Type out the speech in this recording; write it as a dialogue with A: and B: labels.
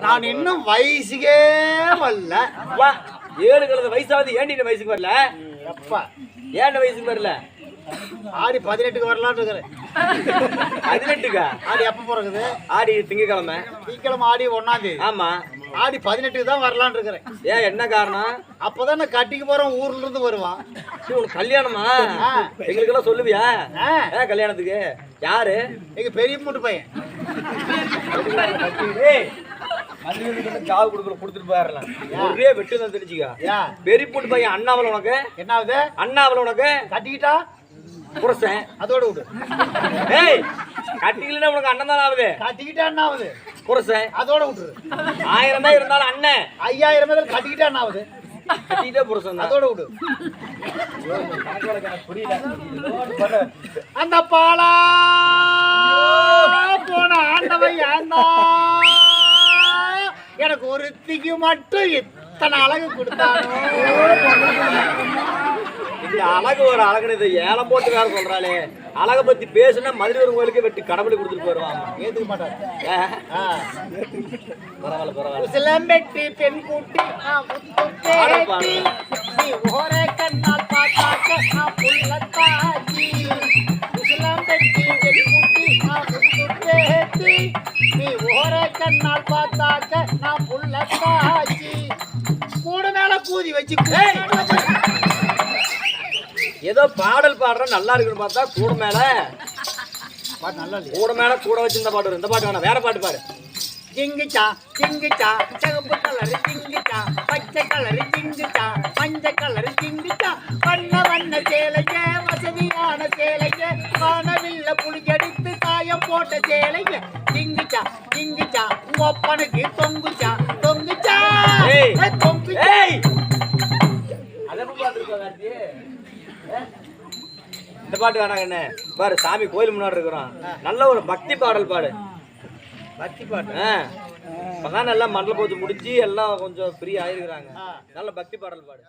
A: நான் இன்னும் வயசுக்கே வரல.
B: ஏழு கலந்த வயசாவது இந்த வயசுக்கு வரல. ஏன் இந்த வயசுக்கு வரல?
A: ஆடி பதினெட்டுக்கு வரலான்னு இருக்கிறேன்.
B: பதினெட்டுக்கா
A: ஆடி எப்போ பிறகுது?
B: ஆடி திங்கக்கிழமை.
A: சீக்கிரம் ஆடி ஒன்னாம் தேதி.
B: ஆமா.
A: ஆடி பதினெட்டுக்கு தான் வரலான்னு இருக்கிறேன்.
B: ஏன் என்ன காரணம்?
A: அப்பதான் நான் கட்டிக்கு போறேன் ஊர்ல இருந்து வருவான்.
B: உனக்கு கல்யாணமா. எங்களுக்கு எல்லாம் சொல்லுவியா? ஏன் கல்யாணத்துக்கு? யாரு?
A: எங்க பெரிய மூட்டு பையன்.
B: காவு கொடுக்கல கொடுத்துட்டு போயிடலாம் ஒரே வெட்டு தான் தெரிஞ்சுக்க. பெரிய போட்டு பையன் அண்ணாவல உனக்கு.
A: என்னாவது?
B: அண்ணாவல உனக்கு.
A: கட்டிக்கிட்டா?
B: புருஷன்
A: அதோட விடு.
B: ஏய் கட்டிக்கலன்னா உனக்கு அண்ணன் தான் ஆகுது?
A: கட்டிக்கிட்டா என்னாவது
B: புருஷன்
A: அதோட விட்டுரு.
B: ஆயிரம் தான் இருந்தாலும் அண்ணன்.
A: ஐயாயிரம் பேர் கட்டிக்கிட்டா என்னாவது
B: கட்டிக்கிட்டே புருஷன் தான்.
A: அதோட விடு. அந்த பாலா போன ஆண்டவன் ஏந்தா எனக்கு ஒருத்திக்கு மட்டும் இத்தனை அழகு கொடுத்தானோ?
B: இந்த அழகு ஒரு அழகுன்னு இதை ஏலம் போட்டு வேற சொல்றாளே அழகை பத்தி பேசுனா மதுரை ஒரு கோயிலுக்கு வெட்டி கடவுளை கொடுத்துட்டு போயிடுவாங்க
A: ஏத்துக்க.
B: பரவாயில்ல பரவாயில்ல
A: சிலம்பெட்டி பெண் கூட்டி ஓரே கண்ணால் பார்த்தாக்க புள்ளத்தாச்சி. சிலம்பெட்டி பெண் கூட்டி. நீ ஓரே கண்ணால் பார்த்தாக்க நான் புள்ளத்தாச்சி. கூட மேல கூதி வச்சு!
B: ஏதோ பாடல் பாடுற நல்லா இருக்குன்னு பார்த்தா கூட மேல. கூட மேல கூட வச்சு இந்த பாட்டு. இந்த பாட்டு வேணாம் வேற பாட்டு பாரு
A: ஜிங்குச்சா ஜிங்குச்சா சிவப்பு கலர் ஜிங்குச்சா பச்சை கலர் ஜிங்குச்சா மஞ்சள் கலர் ஜிங்குச்சா. வண்ண வண்ண சேலைய வசதியான சேலைய வானவில்ல புளிச்சடித்து காயம் போட்ட சேலைய ஜிங்குச்சா ஜிங்குச்சா உங்க ஒப்பனுக்கு தொங்குச்சா தொங்குச்சா.
B: ஏய்! இந்த பாட்டு வேணாங்க என்ன? பாரு சாமி கோயில் முன்னாடி இருக்கிறோம் நல்ல ஒரு பக்தி பாடல் பாடு.
A: பத்தி பாட்டு.
B: இப்பதான் எல்லாம் மண்டல பூஜை முடிச்சு எல்லாம் கொஞ்சம் ஃப்ரீ ஆயிருக்கிறாங்க. நல்ல பக்தி பாடல் பாடு.